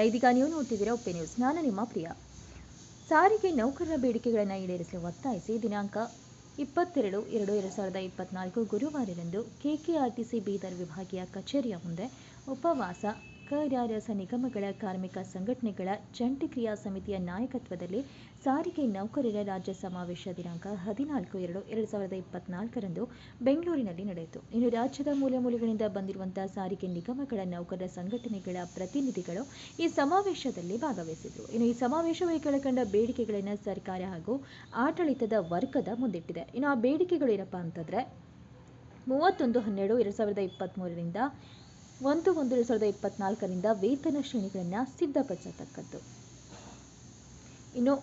ನಮಸ್ಕಾರ. ಇದೀಗ ನೀವು ನೋಡ್ತಿದ್ದೀರಾ ಒಪ್ಪೆ ನ್ಯೂಸ್. ನಾನು ನಿಮ್ಮ ಪ್ರಿಯ. ಸಾರಿಗೆ ನೌಕರರ ಬೇಡಿಕೆಗಳನ್ನು ಈಡೇರಿಸಲು ಒತ್ತಾಯಿಸಿ ದಿನಾಂಕ ಇಪ್ಪತ್ತೆರಡು ಎರಡು ಎರಡು ಸಾವಿರದ ಇಪ್ಪತ್ನಾಲ್ಕು ಗುರುವಾರದಂದು ಕೆಕೆಆರ್ಟಿಸಿ ಬೀದರ್ ವಿಭಾಗೀಯ ಕಚೇರಿಯ ಮುಂದೆ ಉಪವಾಸ ಕರಾರಸ ನಿಗಮಗಳ ಕಾರ್ಮಿಕ ಸಂಘಟನೆಗಳ ಜಂಟಿ ಕ್ರಿಯಾ ಸಮಿತಿಯ ನಾಯಕತ್ವದಲ್ಲಿ ಸಾರಿಗೆ ನೌಕರರ ರಾಜ್ಯ ಸಮಾವೇಶ ದಿನಾಂಕ ಹದಿನಾಲ್ಕು ಎರಡು ಎರಡು ಸಾವಿರದ ಇಪ್ಪತ್ನಾಲ್ಕರಂದು ಬೆಂಗಳೂರಿನಲ್ಲಿ ನಡೆಯಿತು. ಇನ್ನು ರಾಜ್ಯದ ಮೂಲೆ ಮೂಲೆಗಳಿಂದ ಬಂದಿರುವಂತಹ ಸಾರಿಗೆ ನಿಗಮಗಳ ನೌಕರರ ಸಂಘಟನೆಗಳ ಪ್ರತಿನಿಧಿಗಳು ಈ ಸಮಾವೇಶದಲ್ಲಿ ಭಾಗವಹಿಸಿದರು. ಇನ್ನು ಈ ಸಮಾವೇಶವೇ ಕೆಳಕಂಡ ಬೇಡಿಕೆಗಳನ್ನು ಸರ್ಕಾರ ಹಾಗೂ ಆಡಳಿತದ ವರ್ಗದ ಮುಂದಿಟ್ಟಿದೆ. ಇನ್ನು ಆ ಬೇಡಿಕೆಗಳು ಏನಪ್ಪಾ ಅಂತಂದ್ರೆ, ಮೂವತ್ತೊಂದು ಹನ್ನೆರಡು ಎರಡು ಸಾವಿರದ ಇಪ್ಪತ್ತ್ಮೂರರಿಂದ ಒಂದು ಒಂದು ಎರಡು ಸಾವಿರದ ಇಪ್ಪತ್ನಾಲ್ಕರಿಂದ ವೇತನ ಶ್ರೇಣಿಗಳನ್ನು ಸಿದ್ಧಪಡಿಸತಕ್ಕದ್ದು ಇನ್ನು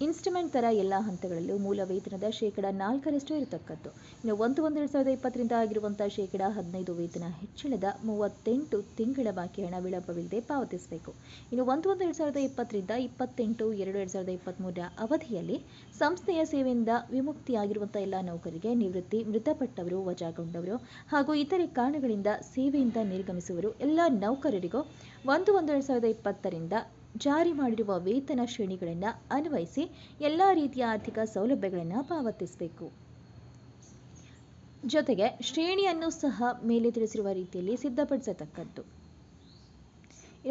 ಇನ್ಸ್ಟ್ರುಮೆಂಟ್ ಥರ ಎಲ್ಲ ಹಂತಗಳಲ್ಲೂ ಮೂಲ ವೇತನದ ಶೇಕಡ ನಾಲ್ಕರಷ್ಟು ಇರತಕ್ಕದ್ದು. ಇನ್ನು ಒಂದು ಒಂದು ಎರಡು ಸಾವಿರದ ಇಪ್ಪತ್ತರಿಂದ ಆಗಿರುವಂಥ ಶೇಕಡ ಹದಿನೈದು ವೇತನ ಹೆಚ್ಚಳದ ಮೂವತ್ತೆಂಟು ತಿಂಗಳ ಬಾಕಿ ಹಣ ವಿಳಂಬವಿಲ್ಲದೆ ಪಾವತಿಸಬೇಕು. ಇನ್ನು ಒಂದು ಒಂದು ಎರಡು ಸಾವಿರದ ಇಪ್ಪತ್ತರಿಂದ ಇಪ್ಪತ್ತೆಂಟು ಎರಡು ಎರಡು ಸಾವಿರದ ಇಪ್ಪತ್ತ್ಮೂರರ ಅವಧಿಯಲ್ಲಿ ಸಂಸ್ಥೆಯ ಸೇವೆಯಿಂದ ವಿಮುಕ್ತಿಯಾಗಿರುವಂಥ ಎಲ್ಲ ನೌಕರಿಗೆ ನಿವೃತ್ತಿ ಮೃತಪಟ್ಟವರು, ವಜಾಗೊಂಡವರು ಹಾಗೂ ಇತರೆ ಕಾರಣಗಳಿಂದ ಸೇವೆಯಿಂದ ನಿರ್ಗಮಿಸುವರು ಎಲ್ಲ ನೌಕರರಿಗೂ ಒಂದು ಒಂದು ಎರಡು ಸಾವಿರದ ಇಪ್ಪತ್ತರಿಂದ ಜಾರಿ ಮಾಡಿರುವ ವೇತನ ಶ್ರೇಣಿಗಳನ್ನು ಅನ್ವಯಿಸಿ ಎಲ್ಲ ರೀತಿಯ ಆರ್ಥಿಕ ಸೌಲಭ್ಯಗಳನ್ನು ಪಾವತಿಸಬೇಕು. ಜೊತೆಗೆ ಶ್ರೇಣಿಯನ್ನು ಸಹ ಮೇಲೆ ತಿಳಿಸಿರುವ ರೀತಿಯಲ್ಲಿ ಸಿದ್ಧಪಡಿಸತಕ್ಕದ್ದು.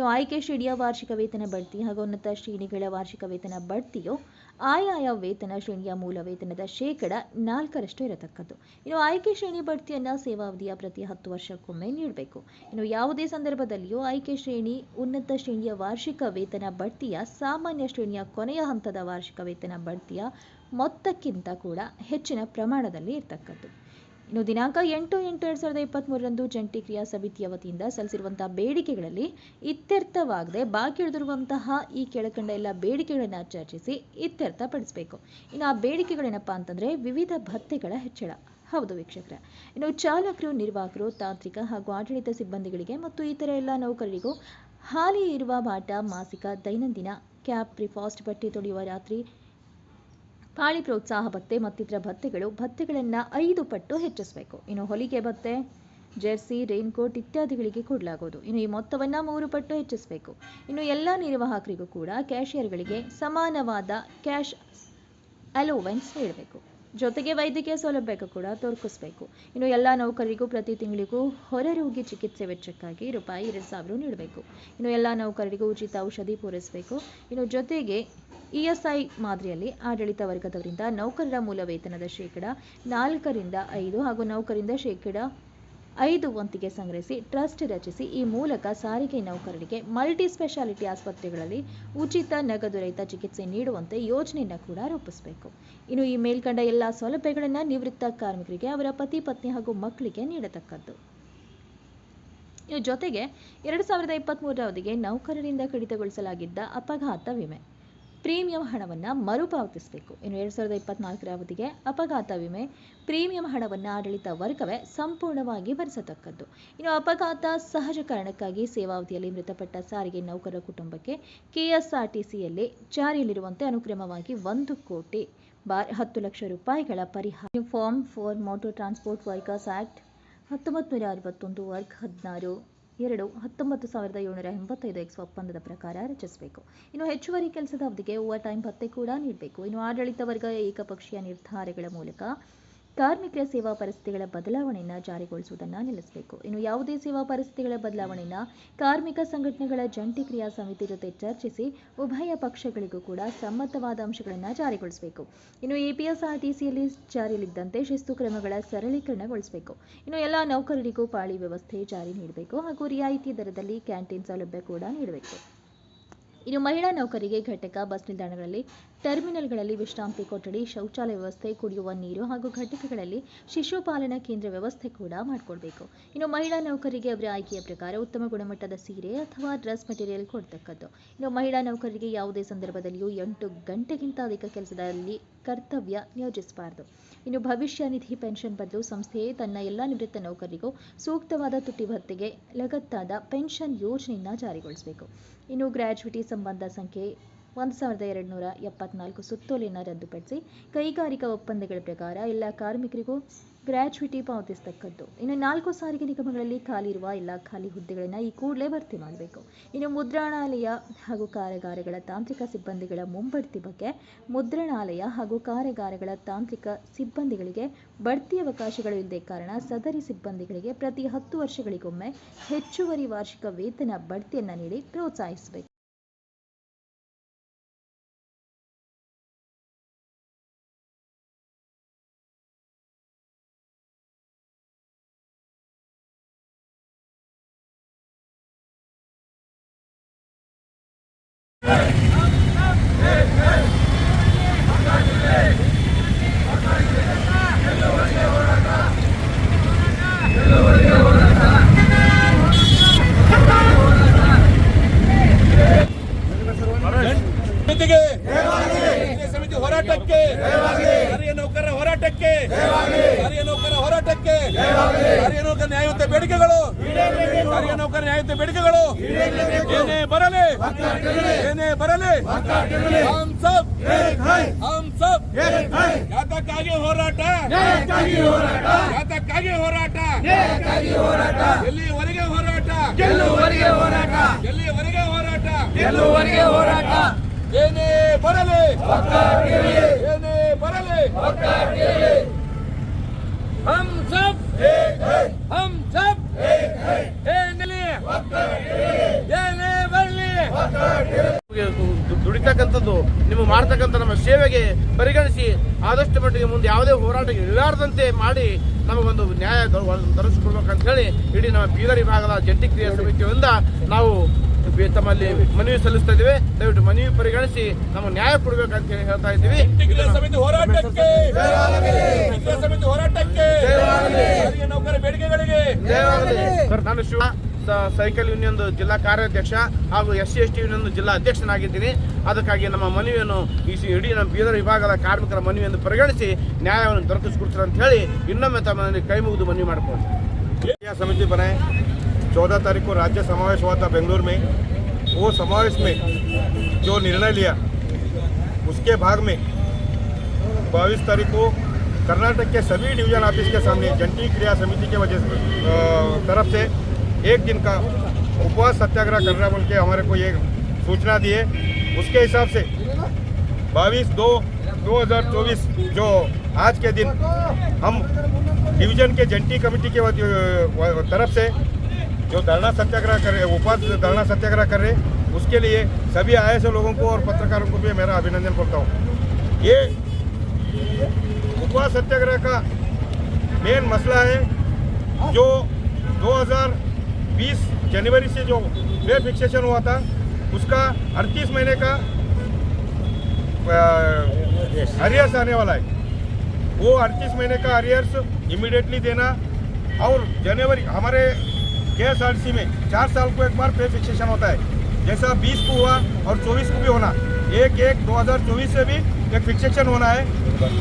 ಆಯ್ಕೆ ಶ್ರೇಣಿಯ ವಾರ್ಷಿಕ ವೇತನ ಬಡ್ತಿ ಹಾಗೂ ಉನ್ನತ ಶ್ರೇಣಿಗಳ ವಾರ್ಷಿಕ ವೇತನ ಬಡ್ತಿಯು ಆಯಾಯ ವೇತನ ಶ್ರೇಣಿಯ ಮೂಲ ವೇತನದ ಶೇಕಡ ನಾಲ್ಕರಷ್ಟು ಇರತಕ್ಕದ್ದು. ಇನ್ನು ಆಯ್ಕೆ ಶ್ರೇಣಿ ಬಡ್ತಿಯನ್ನು ಸೇವಾವಧಿಯ ಪ್ರತಿ ಹತ್ತು ವರ್ಷಕ್ಕೊಮ್ಮೆ ನೀಡಬೇಕು. ಇನ್ನು ಯಾವುದೇ ಸಂದರ್ಭದಲ್ಲಿಯೂ ಆಯ್ಕೆ ಶ್ರೇಣಿ ಉನ್ನತ ಶ್ರೇಣಿಯ ವಾರ್ಷಿಕ ವೇತನ ಬಡ್ತಿಯ ಸಾಮಾನ್ಯ ಶ್ರೇಣಿಯ ಕೊನೆಯ ಹಂತದ ವಾರ್ಷಿಕ ವೇತನ ಬಡ್ತಿಯ ಮೊತ್ತಕ್ಕಿಂತ ಕೂಡ ಹೆಚ್ಚಿನ ಪ್ರಮಾಣದಲ್ಲಿ ಇರತಕ್ಕದ್ದು. ಇನ್ನು ದಿನಾಂಕ ಎಂಟು ಎಂಟು ಎರಡು ಸಾವಿರದ ಇಪ್ಪತ್ತ್ಮೂರರಂದು ಜಂಟಿ ಕ್ರಿಯಾ ಸಮಿತಿಯ ವತಿಯಿಂದ ಸಲ್ಲಿಸಿರುವಂತಹ ಬೇಡಿಕೆಗಳಲ್ಲಿ ಇತ್ಯರ್ಥವಾಗದೆ ಬಾಕಿ ಉಳಿದಿರುವಂತಹ ಈ ಕೆಳಕಂಡ ಎಲ್ಲ ಬೇಡಿಕೆಗಳನ್ನು ಚರ್ಚಿಸಿ ಇತ್ಯರ್ಥಪಡಿಸಬೇಕು. ಇನ್ನು ಆ ಬೇಡಿಕೆಗಳೇನಪ್ಪ ಅಂತಂದರೆ ವಿವಿಧ ಭತ್ಯೆಗಳ ಹೆಚ್ಚಳ. ಹೌದು ವೀಕ್ಷಕರ. ಇನ್ನು ಚಾಲಕರು, ನಿರ್ವಾಹಕರು, ತಾಂತ್ರಿಕ ಹಾಗೂ ಆಡಳಿತ ಸಿಬ್ಬಂದಿಗಳಿಗೆ ಮತ್ತು ಇತರ ಎಲ್ಲ ನೌಕರರಿಗೂ ಹಾಲಿ ಇರುವ ಬಾಟ, ಮಾಸಿಕ, ದೈನಂದಿನ, ಕ್ಯಾಪ್, ಪ್ರಿಫಾಸ್ಟ್, ಬಟ್ಟೆ ತೊಳೆಯುವ ರಾತ್ರಿ ಪಾಳಿ ಪ್ರೋತ್ಸಾಹ ಭತ್ತೆ ಮತ್ತಿತರ ಭತ್ತೆಗಳು ಭತ್ತೆಗಳನ್ನು ಐದು ಪಟ್ಟು ಹೆಚ್ಚಿಸಬೇಕು. ಇನ್ನು ಹೊಲಿಗೆ ಭತ್ತೆ, ಜೆರ್ಸಿ, ರೈನ್ಕೋಟ್ ಇತ್ಯಾದಿಗಳಿಗೆ ಕೊಡಲಾಗುವುದು ಇನ್ನು ಈ ಮೊತ್ತವನ್ನು ಮೂರು ಪಟ್ಟು ಹೆಚ್ಚಿಸಬೇಕು. ಇನ್ನು ಎಲ್ಲ ನಿರ್ವಾಹಕರಿಗೂ ಕೂಡ ಕ್ಯಾಶಿಯರ್ಗಳಿಗೆ ಸಮಾನವಾದ ಕ್ಯಾಶ್ ಅಲೋವೆನ್ಸ್ ನೀಡಬೇಕು. ಜೊತೆಗೆ ವೈದ್ಯಕೀಯ ಸೌಲಭ್ಯ ಕೂಡ ದೊರಕಿಸ್ಬೇಕು ಇನ್ನು ಎಲ್ಲ ನೌಕರರಿಗೂ ಪ್ರತಿ ತಿಂಗಳಿಗೂ ಹೊರರೋಗಿ ಚಿಕಿತ್ಸೆ ವೆಚ್ಚಕ್ಕಾಗಿ ರೂಪಾಯಿ ಎರಡು ಸಾವಿರ ನೀಡಬೇಕು. ಇನ್ನು ಎಲ್ಲ ನೌಕರರಿಗೂ ಉಚಿತ ಔಷಧಿ ಪೂರೈಸಬೇಕು. ಇನ್ನು ಜೊತೆಗೆ ಇಎಸ್ಐ ಮಾದರಿಯಲ್ಲಿ ಆಡಳಿತ ವರ್ಗದವರಿಂದ ನೌಕರರ ಮೂಲ ವೇತನದ ಶೇಕಡ ನಾಲ್ಕರಿಂದ ಐದು ಹಾಗೂ ನೌಕರಿಂದ ಶೇಕಡ ಐದು ವಂತಿಗೆ ಸಂಗ್ರಹಿಸಿ, ಟ್ರಸ್ಟ್ ರಚಿಸಿ, ಈ ಮೂಲಕ ಸಾರಿಗೆ ನೌಕರರಿಗೆ ಮಲ್ಟಿ ಸ್ಪೆಷಾಲಿಟಿ ಆಸ್ಪತ್ರೆಗಳಲ್ಲಿ ಉಚಿತ ನಗದು ರಹಿತ ಚಿಕಿತ್ಸೆ ನೀಡುವಂತೆ ಯೋಜನೆಯನ್ನು ಕೂಡ ರೂಪಿಸಬೇಕು. ಇನ್ನು ಈ ಮೇಲ್ಕಂಡ ಎಲ್ಲ ಸೌಲಭ್ಯಗಳನ್ನು ನಿವೃತ್ತ ಕಾರ್ಮಿಕರಿಗೆ ಅವರ ಪತಿ, ಪತ್ನಿ ಹಾಗೂ ಮಕ್ಕಳಿಗೆ ನೀಡತಕ್ಕದ್ದು. ಜೊತೆಗೆ, ಎರಡು ಸಾವಿರದ ಇಪ್ಪತ್ತ್ಮೂರರ ಅವಧಿಗೆ ನೌಕರರಿಂದ ಕಡಿತಗೊಳಿಸಲಾಗಿದ್ದ ಅಪಘಾತ ವಿಮೆ. ಪ್ರೀಮಿಯಂ ಹಣವನ್ನು ಮರುಪಾವತಿಸಬೇಕು. ಇನ್ನು ಎರಡು ಸಾವಿರದ ಇಪ್ಪತ್ನಾಲ್ಕರ ಅವಧಿಗೆ ಅಪಘಾತ ವಿಮೆ, ಪ್ರೀಮಿಯಂ ಹಣವನ್ನು ಆಡಳಿತ ವರ್ಗವೇ ಸಂಪೂರ್ಣವಾಗಿ ಭರಿಸತಕ್ಕದ್ದು. ಇನ್ನು ಅಪಘಾತ ಸಹಜ ಕಾರಣಕ್ಕಾಗಿ ಸೇವಾವಧಿಯಲ್ಲಿ ಮೃತಪಟ್ಟ ಸಾರಿಗೆ ನೌಕರರ ಕುಟುಂಬಕ್ಕೆ ಕೆಎಸ್ಆರ್ಟಿಸಿಯಲ್ಲಿ ಜಾರಿಯಲ್ಲಿರುವಂತೆ ಅನುಕ್ರಮವಾಗಿ ಒಂದು ಕೋಟಿ ಬಾರ್ ಹತ್ತು ಲಕ್ಷ ರೂಪಾಯಿಗಳ ಪರಿಹಾರ. Form for motor transport workers act ಹತ್ತೊಂಬತ್ತು ನೂರ ಅರವತ್ತೊಂದು ವರ್ಕ್ ಹದಿನಾರು. ಎರಡು, ಹತ್ತೊಂಬತ್ತು ಸಾವಿರದ ಏಳ್ನೂರ ಎಂಬತ್ತೈದು ಎಕ್ಸ್ ಒಪ್ಪಂದದ ಪ್ರಕಾರ ರಚಿಸಬೇಕು. ಇನ್ನು ಹೆಚ್ಚುವರಿ ಕೆಲಸದ ಅವಧಿಗೆ ಓವರ್ ಟೈಮ್ ಭತ್ಯೆ ಕೂಡ ನೀಡಬೇಕು. ಇನ್ನು ಆಡಳಿತ ವರ್ಗ ಏಕಪಕ್ಷೀಯ ನಿರ್ಧಾರಗಳ ಮೂಲಕ ಕಾರ್ಮಿಕರ ಸೇವಾ ಪರಿಸ್ಥಿತಿಗಳ ಬದಲಾವಣೆಯನ್ನು ಜಾರಿಗೊಳಿಸುವುದನ್ನು ನಿಲ್ಲಿಸಬೇಕು. ಇನ್ನು ಯಾವುದೇ ಸೇವಾ ಪರಿಸ್ಥಿತಿಗಳ ಬದಲಾವಣೆಯನ್ನು ಕಾರ್ಮಿಕ ಸಂಘಟನೆಗಳ ಜಂಟಿ ಕ್ರಿಯಾ ಸಮಿತಿ ಜೊತೆ ಚರ್ಚಿಸಿ ಉಭಯ ಪಕ್ಷಗಳಿಗೂ ಕೂಡ ಸಮ್ಮತವಾದ ಅಂಶಗಳನ್ನು ಜಾರಿಗೊಳಿಸಬೇಕು. ಇನ್ನು ಎಪಿಎಸ್ಆರ್ಟಿಸಿಯಲ್ಲಿ ಜಾರಿಯಲ್ಲಿದ್ದಂತೆ ಶಿಸ್ತು ಕ್ರಮಗಳ ಸರಳೀಕರಣಗೊಳಿಸಬೇಕು. ಇನ್ನು ಎಲ್ಲ ನೌಕರರಿಗೂ ಪಾಳಿ ವ್ಯವಸ್ಥೆ ಜಾರಿ ನೀಡಬೇಕು ಹಾಗೂ ರಿಯಾಯಿತಿ ದರದಲ್ಲಿ ಕ್ಯಾಂಟೀನ್ ಸೌಲಭ್ಯ ಕೂಡ ನೀಡಬೇಕು. ಇನ್ನು ಮಹಿಳಾ ನೌಕರಿಗೆ ಘಟಕ ಬಸ್ ನಿಲ್ದಾಣಗಳಲ್ಲಿ ಟರ್ಮಿನಲ್ಗಳಲ್ಲಿ ವಿಶ್ರಾಂತಿ ಕೊಠಡಿ, ಶೌಚಾಲಯ ವ್ಯವಸ್ಥೆ, ಕುಡಿಯುವ ನೀರು ಹಾಗೂ ಘಟಕಗಳಲ್ಲಿ ಶಿಶುಪಾಲನಾ ಕೇಂದ್ರ ವ್ಯವಸ್ಥೆ ಕೂಡ ಮಾಡಿಕೊಡ್ಬೇಕು. ಇನ್ನು ಮಹಿಳಾ ನೌಕರಿಗೆ ಅವರ ಆಯ್ಕೆಯ ಪ್ರಕಾರ ಉತ್ತಮ ಗುಣಮಟ್ಟದ ಸೀರೆ ಅಥವಾ ಡ್ರೆಸ್ ಮೆಟೀರಿಯಲ್ ಕೊಡ್ತಕ್ಕದ್ದು. ಇನ್ನು ಮಹಿಳಾ ನೌಕರರಿಗೆ ಯಾವುದೇ ಸಂದರ್ಭದಲ್ಲಿಯೂ ಎಂಟು ಗಂಟೆಗಿಂತ ಅಧಿಕ ಕೆಲಸದಲ್ಲಿ ಕರ್ತವ್ಯ ನಿಯೋಜಿಸಬಾರದು. ಇನ್ನು ಭವಿಷ್ಯ ನಿಧಿ ಪೆನ್ಷನ್ ಬದಲು ಸಂಸ್ಥೆಯೇ ತನ್ನ ಎಲ್ಲ ನಿವೃತ್ತ ನೌಕರಿಗೂ ಸೂಕ್ತವಾದ ತುಟಿ ಭತ್ತೆಗೆ ಲಗತ್ತಾದ ಪೆನ್ಷನ್ ಯೋಜನೆಯನ್ನು ಜಾರಿಗೊಳಿಸಬೇಕು. ಇನ್ನು ಗ್ರ್ಯಾಚ್ಯುಟಿ ಸಂಬಂಧ ಸಂಖ್ಯೆ ಒಂದು ಸಾವಿರದ ಎರಡು ನೂರ ಎಪ್ಪತ್ನಾಲ್ಕು ಸುತ್ತೋಲೆಯನ್ನು ರದ್ದುಪಡಿಸಿ ಕೈಗಾರಿಕಾ ಒಪ್ಪಂದಗಳ ಪ್ರಕಾರ ಎಲ್ಲ ಕಾರ್ಮಿಕರಿಗೂ ಗ್ರ್ಯಾಚುಯಿಟಿ ಪಾವತಿಸ್ತಕ್ಕದ್ದು. ಇನ್ನು ನಾಲ್ಕು ಸಾರಿಗೆ ನಿಗಮಗಳಲ್ಲಿ ಖಾಲಿ ಇರುವ ಎಲ್ಲ ಖಾಲಿ ಹುದ್ದೆಗಳನ್ನು ಈ ಕೂಡಲೇ ಭರ್ತಿ ಮಾಡಬೇಕು. ಇನ್ನು ಮುದ್ರಣಾಲಯ ಹಾಗೂ ಕಾರಾಗಾರಗಳ ತಾಂತ್ರಿಕ ಸಿಬ್ಬಂದಿಗಳ ಮುಂಬಡ್ತಿ ಬಗ್ಗೆ ಮುದ್ರಣಾಲಯ ಹಾಗೂ ಕಾರ್ಯಾಗಾರಗಳ ತಾಂತ್ರಿಕ ಸಿಬ್ಬಂದಿಗಳಿಗೆ ಬಡ್ತಿ ಅವಕಾಶಗಳು ಇಲ್ಲದೆ ಕಾರಣ ಸದರಿ ಸಿಬ್ಬಂದಿಗಳಿಗೆ ಪ್ರತಿ ಹತ್ತು ವರ್ಷಗಳಿಗೊಮ್ಮೆ ಹೆಚ್ಚುವರಿ ವಾರ್ಷಿಕ ವೇತನ ಬಡ್ತಿಯನ್ನು ನೀಡಿ ಪ್ರೋತ್ಸಾಹಿಸಬೇಕು ಸಮಿತಿಗೆ ಕೇಂದ್ರೀಯ ಸಮಿತಿ ಹೋರಾಟಕ್ಕೆ ಸಾರಿಗೆ ನೌಕರರ ಹೋರಾಟಕ್ಕೆ ನೌಕರ ಹೋರಾಟಕ್ಕೆ. ಕಾರ್ಯ ನೌಕರ ನ್ಯಾಯಯುತ ಬೇಡಿಕೆಗಳು. ಕಾರ್ಯ ನೌಕರ ನ್ಯಾಯಯುತ ಬೇಡಿಕೆಗಳು. ಏನೇ ಬರಲಿ. ಏನೇ ಬರಲಿ. ಹಮ್ ಸಬ್. ಹಮ್ ಸಬ್. ಯಾತಕ್ಕಾಗಿ ಹೋರಾಟ? ಯಾತಕ್ಕಾಗಿ ಹೋರಾಟ ಎಲ್ಲಿವರೆಗೆ ಹೋರಾಟ ಎಲ್ಲಿವರೆಗೆ ಹೋರಾಟ? ಎಲ್ಲಿವರೆಗೆ ಹೋರಾಟ? ಎಲ್ಲಿವರೆಗೆ ಹೋರಾಟ? ಏನೇ ಬರಲಿ. ಏನೇ ಬರಲಿ. हम सब ಏನಲ್ಲಿ ಏನೇ ಬರಲಿ ದು- ದುಡಿತಕ್ಕಂಥದ್ದು ನೀವು ಮಾಡ್ತಕ್ಕಂಥ ನಮ್ಮ ಸೇವೆಗೆ ಪರಿಗಣಿಸಿ ಆದಷ್ಟು ಮಟ್ಟಿಗೆ ಮುಂದೆ ಯಾವುದೇ ಹೋರಾಟ ಇರಲಾರದಂತೆ ಮಾಡಿ ನಮಗೊಂದು ನ್ಯಾಯ ದೊರಕಿಸ್ಕೊಡ್ಬೇಕಂತ ಹೇಳಿ ಇಡೀ ನಮ್ಮ ಬೀದರ್ ವಿಭಾಗದ ಜಂಟಿ ಕ್ರಿಯಾ ಸಮಿತಿಯಿಂದ ನಾವು ಬಿ- ತಮ್ಮಲ್ಲಿ ಮನವಿ ಸಲ್ಲಿಸ್ತಾ ಇದ್ದೀವಿ. ದಯವಿಟ್ಟು ಮನವಿ ಪರಿಗಣಿಸಿ ನಮ್ಮ ನ್ಯಾಯ ಕೊಡಬೇಕಂತ ಹೇಳಿ ಹೇಳ್ತಾ ಇದ್ದೀವಿ. ನಾನು ಶಿವ ಸೈಕಲ್ ಯೂನಿಯನ್ ಜಿಲ್ಲಾ ಕಾರ್ಯಾಧ್ಯಕ್ಷ ಹಾಗೂ S C S T union ಜಿಲ್ಲಾ ಅಧ್ಯಕ್ಷನಾಗಿದ್ದೀನಿ. ಅದಕ್ಕಾಗಿ ನಮ್ಮ ಮನವಿಯನ್ನು ಈ ಇಡೀ ನಮ್ಮ ಬೀದರ್ ವಿಭಾಗದ ಕಾರ್ಮಿಕರ ಮನವಿಯನ್ನು ಪರಿಗಣಿಸಿ ನ್ಯಾಯವನ್ನು ದೊರಕಿಸ್ಕೊಡ್ತಾರೆ ಅಂತ ಹೇಳಿ ಇನ್ನೊಮ್ಮೆ ತಮ್ಮಲ್ಲಿ ಕೈ ಮುಗಿದು ಮನವಿ ಮಾಡಿಕೊಂಡು ಸಮಿತಿ ಬರೇ चौदह तारीख को राज्य समावेश हुआ था बेंगलुरु में। वो समावेश में जो निर्णय लिया, उसके भाग में बाईस तारीख को कर्नाटक के सभी डिवीज़न ऑफ़िस के सामने जंटी क्रिया समिति के वजह से तरफ़ से एक दिन का उपवास सत्याग्रह करना बोल के हमारे को ये सूचना दी है। उसके हिसाब से बाईस दो 2024 जो आज के दिन हम डिवीज़न के जंटी कमेटी के तरफ़ से जो धरना सत्याग्रह कर रहे उपवास धरना सत्याग्रह कर रहे उसके लिए सभी आए से लोगों को और पत्रकारों को भी मेरा अभिनंदन करता हूँ। ये उपवास सत्याग्रह का मेन मसला है, जो 2020 जनवरी से जो पे फिक्सेशन हुआ था, उसका 38 महीने का अरियर्स आने वाला है। वो 38 महीने का अरियर्स इमिडिएटली देना और जनवरी, हमारे के में चार साल को एक बार पे फिक्सेशन होता है। जैसा 20 को हुआ और 24 को भी होना। एक एक 2024 से भी एक फिक्सेशन होना है।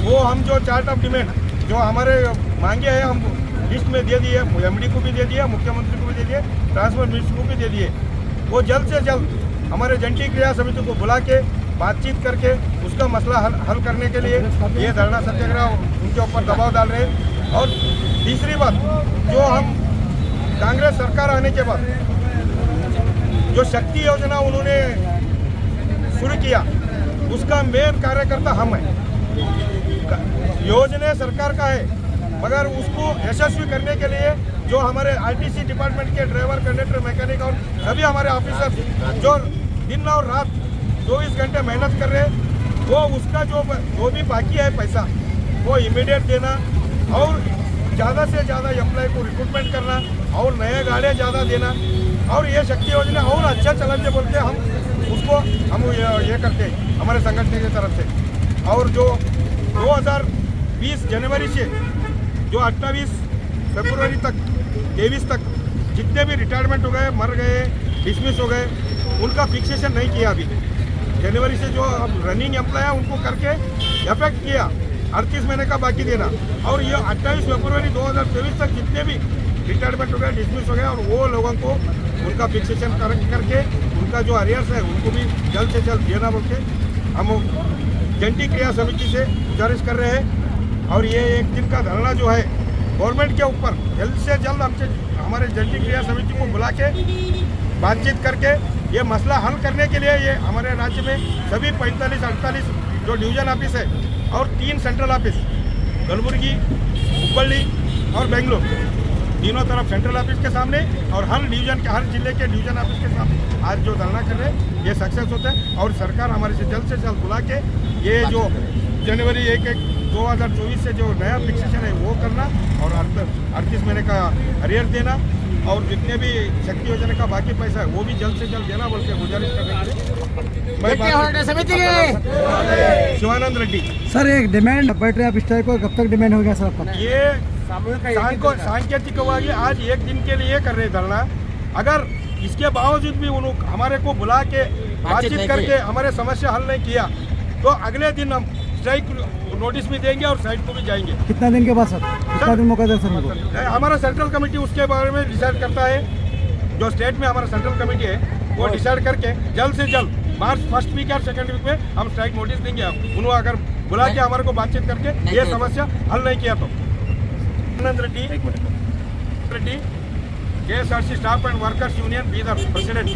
वो हम जो चार्ट ऑफ़ डिमांड जो हमारे मांगे हैं, हम लिस्ट में दे दिए एमडी को भी दे दिए, मुख्यमंत्री को भी दे दिए ट्रांसपोर्ट मिनिस्टर को भी दे दिए। वो जल्द से जल्द हमारे जंटी क्रिया समिति को बुला के बातचीत करके उसका मसला हल हल करने के लिए ये धरना सत्याग्रह उनके ऊपर दबाव डाल रहे हैं। और तीसरी बात, जो हम कांग्रेस सरकार आने के बाद जो शक्ति योजना उन्होंने शुरू किया, उसका मेन कार्यकर्ता हम हैं। योजना सरकार का है, मगर उसको यशस्वी करने के लिए जो हमारे आरटीसी डिपार्टमेंट के ड्राइवर कंडक्टर मैकेनिक और सभी हमारे ऑफिसर जो दिन और रात 24 घंटे मेहनत कर रहे हैं, वो उसका जो जो भी बाकी है पैसा, वो इमीडिएट देना और ज़्यादा से ज़्यादा एम्प्लॉय को रिक्रूटमेंट करना और नए गाड़ियाँ ज़्यादा देना और ये शक्ति योजना और अच्छा चलाने बोल के हम उसको, हम ये करते हैं, हमारे संगठन की तरफ़ से। और जो 2020 जनवरी से, जो 28 फरवरी तक, तेईस तक जितने भी रिटायरमेंट हो गए, मर गए डिसमिस हो गए, उनका फिक्सेशन नहीं किया अभी। जनवरी से जो रनिंग एम्प्लॉय है, उनको करके इफ़ेक्ट किया। अड़तीस महीने का बाकी देना। और ये 28 फरवरी 2023 तक जितने भी रिटायरमेंट हो गया डिसमिस हो गया और वो लोगों को उनका फिक्सेशन कर, करके उनका उनका जो अरियर्स है उनको भी जल्द से जल्द देना बोल के हम जंटी क्रिया समिति से गुजारिश कर रहे हैं। और ये एक दिन का धरना जो है गवर्नमेंट के ऊपर जल्द से जल्द हमसे हमारे जंटी क्रिया समिति को बुला के बातचीत करके ये मसला हल करने के लिए ये हमारे राज्य में सभी पैंतालीस अड़तालीस जो डिवीज़न ऑफ़िस है और तीन सेंट्रल ऑफ़िस कलबुर्गी हुब्बಳ್ಳಿ और बेंगलोर। तीनों तरफ़ सेंट्रल ऑफ़िस के सामने और हर डिवीज़न के, हर ज़िले के डिवीज़न ऑफ़िस के सामने। आज जो धरना कर रहे हैं, ये सक्सेस होता है और सरकार हमारे से जल्द से जल्द बुला के ये जो जनवरी एक एक 2024 से जो नया फिक्सेशन है, वो करना और अड़तीस महीने का अरियर देना। और जितने भी शक्ति योजना का बाकी पैसा है वो भी जल्द से जल्द देना बोल के गुजारिश करने के लिए मैं बात- शिवानंद रेड्डी। सर एक डिमांड बैठ रहे आप स्ट्राइक को कब तक डिमांड हो गया सर आपका? ये सांको- सांकेतिकವಾಗಿ आज एक दिन के लिए कर रहे धरना। अगर इसके बावजूद भी उन हमारे को बुला के बातचीत करके हमारे समस्या हल नहीं किया तो अगले दिन हम स्ट्राइक नोटिस भी देंगे और साइड को भी जाएँगे। कितना दिन के बाद सर? कितना दिन मौका दे सर हमारा सेंट्रल कमेटी उसके बारे में डिसाइड करता है। जो स्टेट में हमारा सेंट्रल कमेटी है वो डिसाइड करके जल्द से जल्द मार्च फ़र्स्ट वीक या सेकंड वीक में हम स्ट्राइक नोटिस देंगे उन्होंने अगर बुला के हमारे को बातचीत करके ये समस्या हल नहीं किया तो। Reddy Reddy K S R C staff and workers union Bidar president